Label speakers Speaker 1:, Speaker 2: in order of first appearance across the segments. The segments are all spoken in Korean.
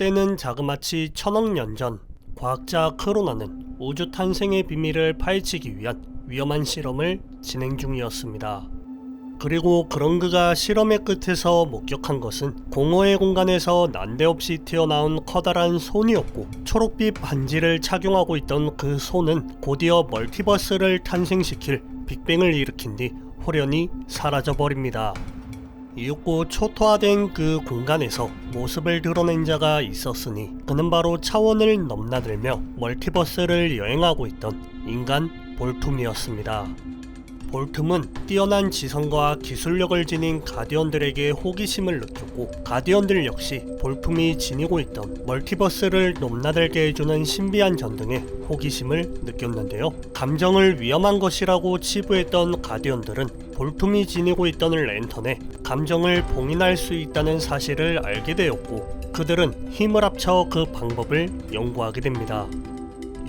Speaker 1: 때는 자그마치 천억 년 전 과학자 크로나는 우주 탄생의 비밀을 파헤치기 위한 위험한 실험을 진행 중이었습니다. 그리고 그런 그가 실험의 끝에서 목격한 것은 공허의 공간에서 난데없이 튀어나온 커다란 손이었고 초록빛 반지를 착용하고 있던 그 손은 곧이어 멀티버스를 탄생시킬 빅뱅을 일으킨 뒤 호련히 사라져버립니다. 이윽고 초토화된 그 공간에서 모습을 드러낸 자가 있었으니 그는 바로 차원을 넘나들며 멀티버스를 여행하고 있던 인간 볼툼이었습니다. 볼툼은 뛰어난 지성과 기술력을 지닌 가디언들에게 호기심을 느꼈고 가디언들 역시 볼툼이 지니고 있던 멀티버스를 넘나들게 해주는 신비한 전등에 호기심을 느꼈는데요. 감정을 위험한 것이라고 치부했던 가디언들은 볼툼이 지니고 있던 랜턴에 감정을 봉인할 수 있다는 사실을 알게 되었고 그들은 힘을 합쳐 그 방법을 연구하게 됩니다.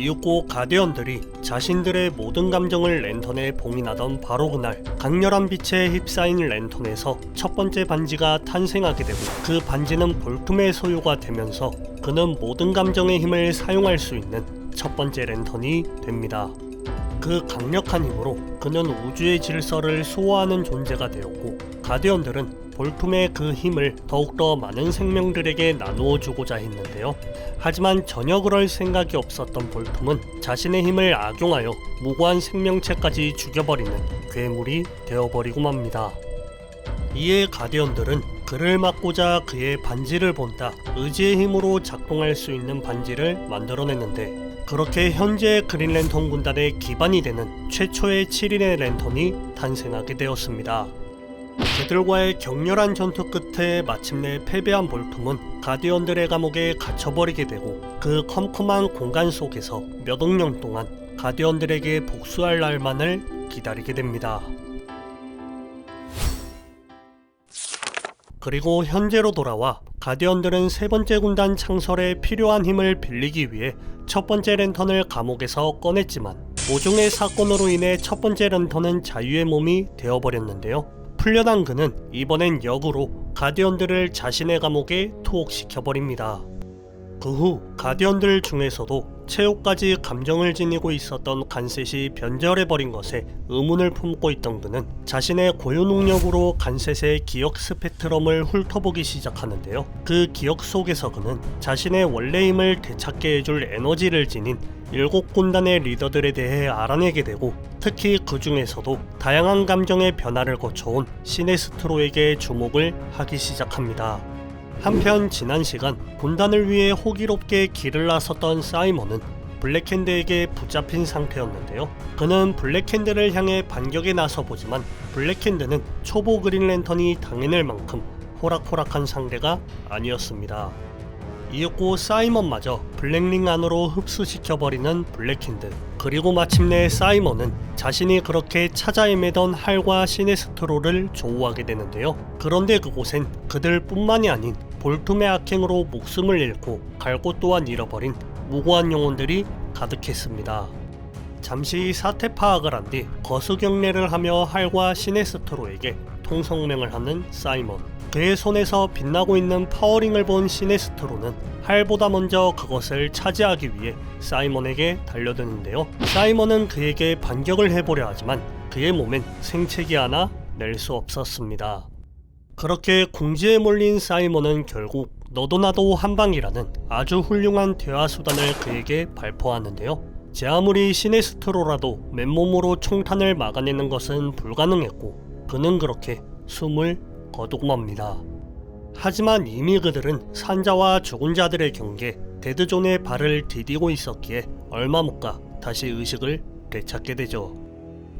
Speaker 1: 이윽고 가디언들이 자신들의 모든 감정을 랜턴에 봉인하던 바로 그날 강렬한 빛에 휩싸인 랜턴에서 첫 번째 반지가 탄생하게 되고 그 반지는 볼툼의 소유가 되면서 그는 모든 감정의 힘을 사용할 수 있는 첫 번째 랜턴이 됩니다. 그 강력한 힘으로 그는 우주의 질서를 수호하는 존재가 되었고 가디언들은 볼품의 그 힘을 더욱더 많은 생명들에게 나누어 주고자 했는데요. 하지만 전혀 그럴 생각이 없었던 볼품은 자신의 힘을 악용하여 무고한 생명체까지 죽여버리는 괴물이 되어버리고 맙니다. 이에 가디언들은 그를 막고자 그의 반지를 본다 의지의 힘으로 작동할 수 있는 반지를 만들어냈는데 그렇게 현재 그린랜턴 군단의 기반이 되는 최초의 7인의 랜턴이 탄생하게 되었습니다. 그들과의 격렬한 전투 끝에 마침내 패배한 볼툼은 가디언들의 감옥에 갇혀버리게 되고 그 컴컴한 공간 속에서 몇 억년 동안 가디언들에게 복수할 날만을 기다리게 됩니다. 그리고 현재로 돌아와 가디언들은 세 번째 군단 창설에 필요한 힘을 빌리기 위해 첫 번째 랜턴을 감옥에서 꺼냈지만 모종의 사건으로 인해 첫 번째 랜턴은 자유의 몸이 되어버렸는데요. 풀려난 그는 이번엔 역으로 가디언들을 자신의 감옥에 투옥시켜버립니다. 그 후 가디언들 중에서도 최후까지 감정을 지니고 있었던 간셋이 변절해버린 것에 의문을 품고 있던 그는 자신의 고유 능력으로 간셋의 기억 스펙트럼을 훑어보기 시작하는데요. 그 기억 속에서 그는 자신의 원래 힘을 되찾게 해줄 에너지를 지닌 일곱 군단의 리더들에 대해 알아내게 되고 특히 그 중에서도 다양한 감정의 변화를 거쳐온 시네스트로에게 주목을 하기 시작합니다. 한편 지난 시간 군단을 위해 호기롭게 길을 나섰던 사이먼은 블랙핸드에게 붙잡힌 상태였는데요. 그는 블랙핸드를 향해 반격에 나서보지만 블랙핸드는 초보 그린랜턴이 당해낼 만큼 호락호락한 상대가 아니었습니다. 이윽고 사이먼마저 블랙링 안으로 흡수시켜버리는 블랙핸드. 그리고 마침내 사이먼은 자신이 그렇게 찾아 헤매던 할과 시네스트로를 조우하게 되는데요. 그런데 그곳엔 그들뿐만이 아닌 볼툼의 악행으로 목숨을 잃고 갈 곳 또한 잃어버린 무고한 영혼들이 가득했습니다. 잠시 사태 파악을 한 뒤 거수 경례를 하며 할과 시네스트로에게 통성명을 하는 사이먼 그의 손에서 빛나고 있는 파워링을 본 시네스트로는 할보다 먼저 그것을 차지하기 위해 사이먼에게 달려드는데요. 사이먼은 그에게 반격을 해보려 하지만 그의 몸엔 생채기 하나 낼 수 없었습니다. 그렇게 궁지에 몰린 사이먼은 결국 너도 나도 한방이라는 아주 훌륭한 대화 수단을 그에게 발표하는데요. 제 아무리 시네스트로라도 맨몸으로 총탄을 막아내는 것은 불가능했고 그는 그렇게 숨을 거두고맙니다. 하지만 이미 그들은 산자와 죽은 자들의 경계 데드존의 발을 디디고 있었기에 얼마 못 가 다시 의식을 되찾게 되죠.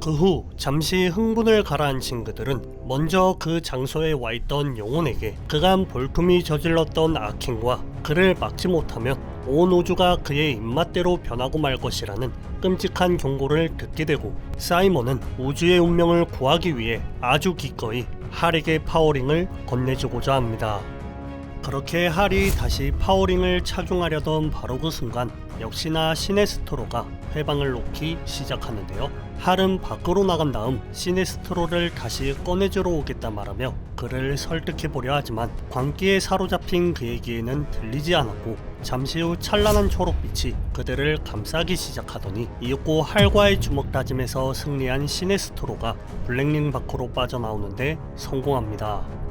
Speaker 1: 그 후 잠시 흥분을 가라앉힌 그들은 먼저 그 장소에 와 있던 영혼에게 그간 볼품이 저질렀던 악행과 그를 막지 못하면 온 우주가 그의 입맛대로 변하고 말 것이라는 끔찍한 경고를 듣게 되고 사이먼은 우주의 운명을 구하기 위해 아주 기꺼이 할에게 파워링을 건네주고자 합니다. 그렇게 할이 다시 파워링을 착용하려던 바로 그 순간 역시나 시네스토로가 회방을 놓기 시작하는데요. 할은 밖으로 나간 다음 시네스토로를 다시 꺼내주러 오겠다 말하며 그를 설득해 보려 하지만 광기에 사로잡힌 그에게는 들리지 않았고 잠시 후 찬란한 초록빛이 그들을 감싸기 시작하더니 이윽고 할과의 주먹 다짐에서 승리한 시네스토로가 블랙링 밖으로 빠져나오는데 성공합니다.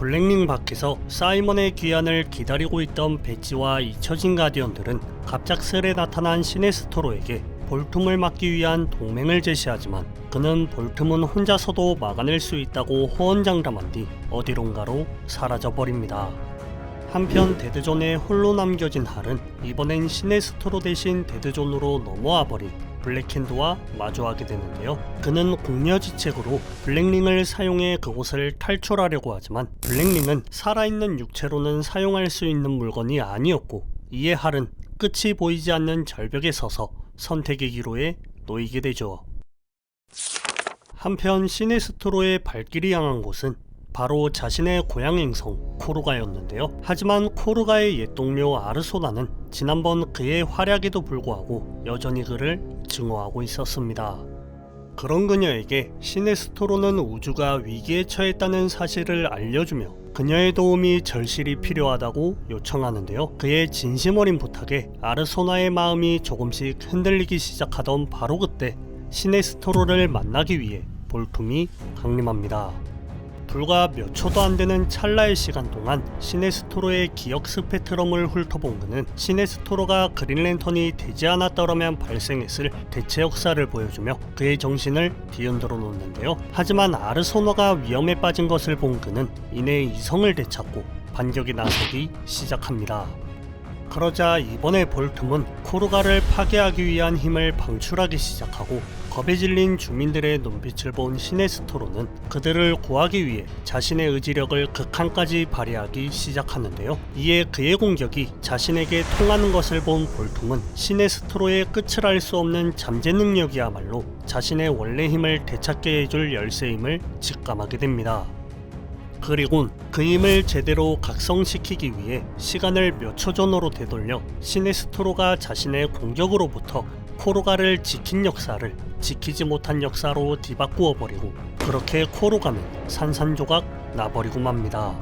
Speaker 1: 블랙링 밖에서 사이먼의 귀환을 기다리고 있던 배지와 잊혀진 가디언들은 갑작스레 나타난 시네스토로에게 볼툼을 막기 위한 동맹을 제시하지만 그는 볼tum은 혼자서도 막아낼 수 있다고 호언장담한 뒤 어디론가로 사라져버립니다. 한편 데드존에 홀로 남겨진 할은 이번엔 시네스토로 대신 데드존으로 넘어와 버린 블랙핸드와 마주하게 되는데요. 그는 공여지책으로 블랙링을 사용해 그곳을 탈출하려고 하지만 블랙링은 살아있는 육체로는 사용할 수 있는 물건이 아니었고 이에 할은 끝이 보이지 않는 절벽에 서서 선택의 기로에 놓이게 되죠. 한편 시네스토로의 발길이 향한 곳은 바로 자신의 고향 행성 코르가였는데요. 하지만 코르가의 옛 동료 아르소나는 지난번 그의 활약에도 불구하고 여전히 그를 증오하고 있었습니다. 그런 그녀에게 시네스토로는 우주가 위기에 처했다는 사실을 알려주며 그녀의 도움이 절실히 필요하다고 요청하는데요. 그의 진심 어린 부탁에 아르소나의 마음이 조금씩 흔들리기 시작하던 바로 그때 시네스토로를 만나기 위해 볼툼이 강림합니다. 불과 몇 초도 안 되는 찰나의 시간 동안 시네스토로의 기억 스페트럼을 훑어본 그는 시네스토로가 그린랜턴이 되지 않았더라면 발생했을 대체 역사를 보여주며 그의 정신을 뒤흔들어 놓는데요. 하지만 아르소너가 위험에 빠진 것을 본 그는 이내 이성을 되찾고 반격에 나서기 시작합니다. 그러자 이번에 볼tum은 코르가를 파괴하기 위한 힘을 방출하기 시작하고 겁에 질린 주민들의 눈빛을 본 시네스토로는 그들을 구하기 위해 자신의 의지력을 극한까지 발휘하기 시작하는데요. 이에 그의 공격이 자신에게 통하는 것을 본 볼tum은 시네스토로의 끝을 알 수 없는 잠재 능력이야말로 자신의 원래 힘을 되찾게 해줄 열쇠임을 직감하게 됩니다. 그리곤 그 힘을 제대로 각성시키기 위해 시간을 몇 초 전으로 되돌려 시네스토로가 자신의 공격으로부터 코로가를 지킨 역사를 지키지 못한 역사로 뒤바꾸어 버리고 그렇게 코로가는 산산조각 나버리고 맙니다.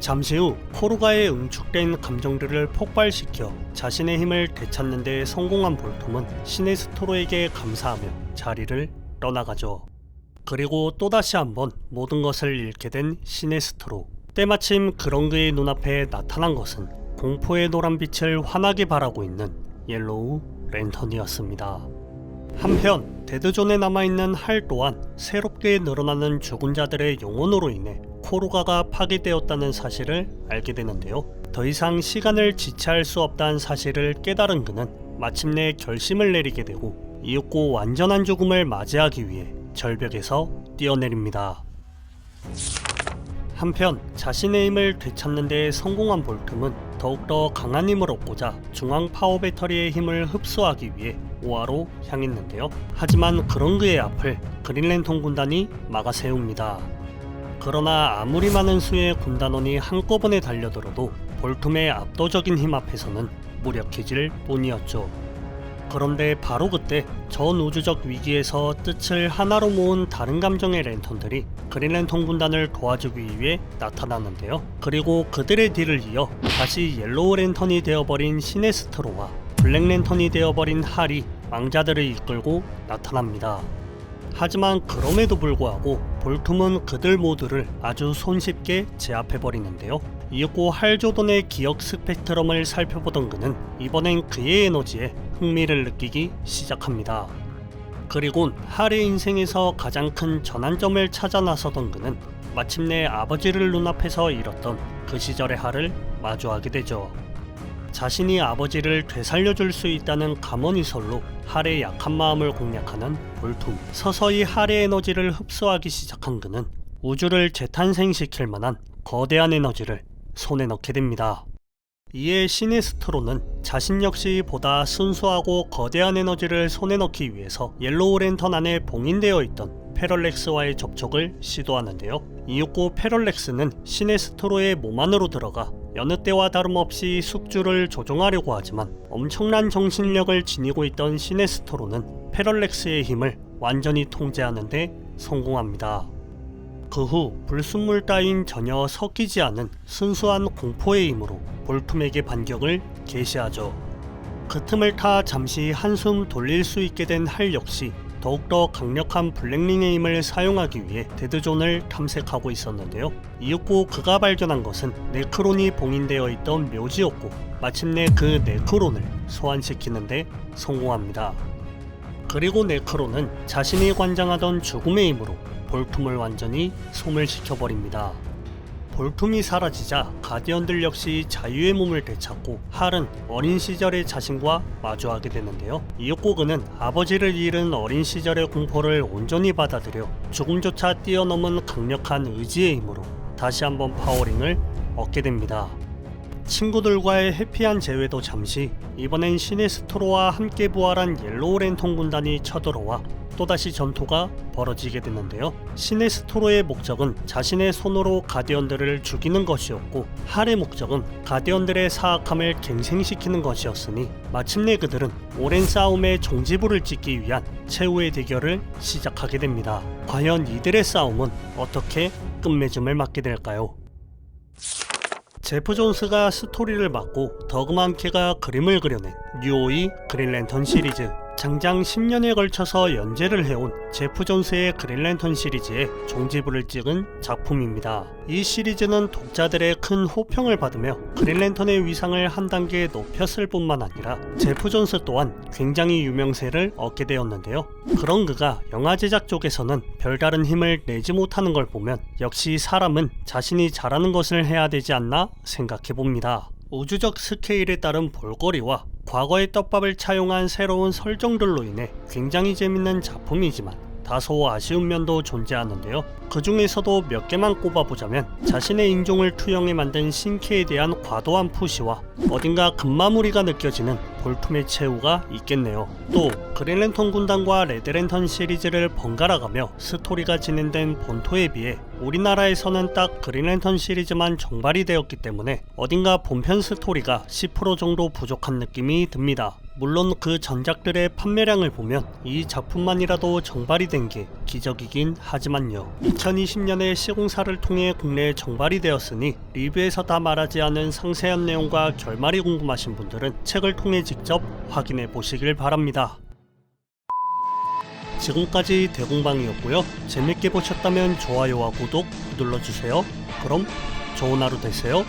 Speaker 1: 잠시 후 코로가의 응축된 감정들을 폭발시켜 자신의 힘을 되찾는 데 성공한 볼tum은 시네스토로에게 감사하며 자리를 떠나가죠. 그리고 또다시 한번 모든 것을 잃게 된 시네스토로. 때마침 그런 그의 눈앞에 나타난 것은 공포의 노란 빛을 환하게 바라고 있는 옐로우 랜턴이었습니다. 한편 데드존에 남아있는 할 또한 새롭게 늘어나는 죽은 자들의 영혼으로 인해 코르가가 파괴되었다는 사실을 알게 되는데요. 더 이상 시간을 지체할 수 없다는 사실을 깨달은 그는 마침내 결심을 내리게 되고 이윽고 완전한 죽음을 맞이하기 위해 절벽에서 뛰어내립니다. 한편 자신의 힘을 되찾는 데 성공한 볼tum은 더욱더 강한 힘을 얻고자 중앙 파워 배터리의 힘을 흡수하기 위해 오아로 향했는데요. 하지만 그런 그의 앞을 그린랜턴 군단이 막아세웁니다. 그러나 아무리 많은 수의 군단원이 한꺼번에 달려들어도 볼tum의 압도적인 힘 앞에서는 무력해질 뿐이었죠. 그런데 바로 그때 전 우주적 위기에서 뜻을 하나로 모은 다른 감정의 랜턴들이 그린랜턴 군단을 도와주기 위해 나타나는데요. 그리고 그들의 뒤를 이어 다시 옐로우 랜턴이 되어버린 시네스트로와 블랙 랜턴이 되어버린 할이 왕자들을 이끌고 나타납니다. 하지만 그럼에도 불구하고 볼툼은 그들 모두를 아주 손쉽게 제압해버리는데요. 이윽고 할조던의 기억 스펙트럼을 살펴보던 그는 이번엔 그의 에너지에 흥미를 느끼기 시작합니다. 그리곤 할의 인생에서 가장 큰 전환점을 찾아 나서던 그는 마침내 아버지를 눈앞에서 잃었던 그 시절의 할을 마주하게 되죠. 자신이 아버지를 되살려줄 수 있다는 감언이설로 할의 약한 마음을 공략하는 볼툼. 서서히 할의 에너지를 흡수하기 시작한 그는 우주를 재탄생시킬 만한 거대한 에너지를 손에 넣게 됩니다. 이에 시네스트로는 자신 역시 보다 순수하고 거대한 에너지를 손에 넣기 위해서 옐로우 랜턴 안에 봉인되어 있던 페럴렉스와의 접촉을 시도하는데요. 이윽고 페럴렉스는 시네스트로의 몸 안으로 들어가 여느 때와 다름없이 숙주를 조종하려고 하지만 엄청난 정신력을 지니고 있던 시네스토로는 페럴렉스의 힘을 완전히 통제하는데 성공합니다. 그 후 불순물 따윈 전혀 섞이지 않은 순수한 공포의 힘으로 볼툼에게 반격을 개시하죠. 그 틈을 타 잠시 한숨 돌릴 수 있게 된 할 역시 더욱더 강력한 블랙링의 힘을 사용하기 위해 데드존을 탐색하고 있었는데요. 이윽고 그가 발견한 것은 네크론이 봉인되어 있던 묘지였고 마침내 그 네크론을 소환시키는데 성공합니다. 그리고 네크론은 자신이 관장하던 죽음의 힘으로 볼툼을 완전히 소멸시켜버립니다. 볼툼이 사라지자 가디언들 역시 자유의 몸을 되찾고 할은 어린 시절의 자신과 마주하게 되는데요. 이윽고 그는 아버지를 잃은 어린 시절의 공포를 온전히 받아들여 죽음조차 뛰어넘은 강력한 의지의 힘으로 다시 한번 파워링을 얻게 됩니다. 친구들과의 해피한 재회도 잠시 이번엔 시네스토로와 함께 부활한 옐로우 랜턴 군단이 쳐들어와 또다시 전투가 벌어지게 되는데요. 시네스토로의 목적은 자신의 손으로 가디언들을 죽이는 것이었고 할의 목적은 가디언들의 사악함을 갱생시키는 것이었으니 마침내 그들은 오랜 싸움의 종지부를 찍기 위한 최후의 대결을 시작하게 됩니다. 과연 이들의 싸움은 어떻게 끝맺음을 맞게 될까요? 제프 존스가 스토리를 맡고 더그만케가 그림을 그려낸 뉴오이 그린랜턴 시리즈 장장 10년에 걸쳐서 연재를 해온 제프 존스의 그린랜턴 시리즈에 종지부를 찍은 작품입니다. 이 시리즈는 독자들의 큰 호평을 받으며 그린랜턴의 위상을 한 단계 높였을 뿐만 아니라 제프 존스 또한 굉장히 유명세를 얻게 되었는데요. 그런 그가 영화 제작 쪽에서는 별다른 힘을 내지 못하는 걸 보면 역시 사람은 자신이 잘하는 것을 해야 되지 않나 생각해 봅니다. 우주적 스케일에 따른 볼거리와 과거의 떡밥을 차용한 새로운 설정들로 인해 굉장히 재밌는 작품이지만 다소 아쉬운 면도 존재하는데요. 그 중에서도 몇 개만 꼽아보자면 자신의 인종을 투영해 만든 신캐에 대한 과도한 푸시와 어딘가 금마무리가 느껴지는 볼툼의 최후가 있겠네요. 또 그린랜턴 군단과 레드랜턴 시리즈를 번갈아가며 스토리가 진행된 본토에 비해 우리나라에서는 딱 그린랜턴 시리즈만 정발이 되었기 때문에 어딘가 본편 스토리가 10% 정도 부족한 느낌이 듭니다. 물론 그 전작들의 판매량을 보면 이 작품만이라도 정발이 된 게 기적이긴 하지만요. 2020년에 시공사를 통해 국내에 정발이 되었으니 리뷰에서 다 말하지 않은 상세한 내용과 결말이 궁금하신 분들은 책을 통해 직접 확인해 보시길 바랍니다. 지금까지 대공방이었고요. 재밌게 보셨다면 좋아요와 구독 눌러주세요. 그럼 좋은 하루 되세요.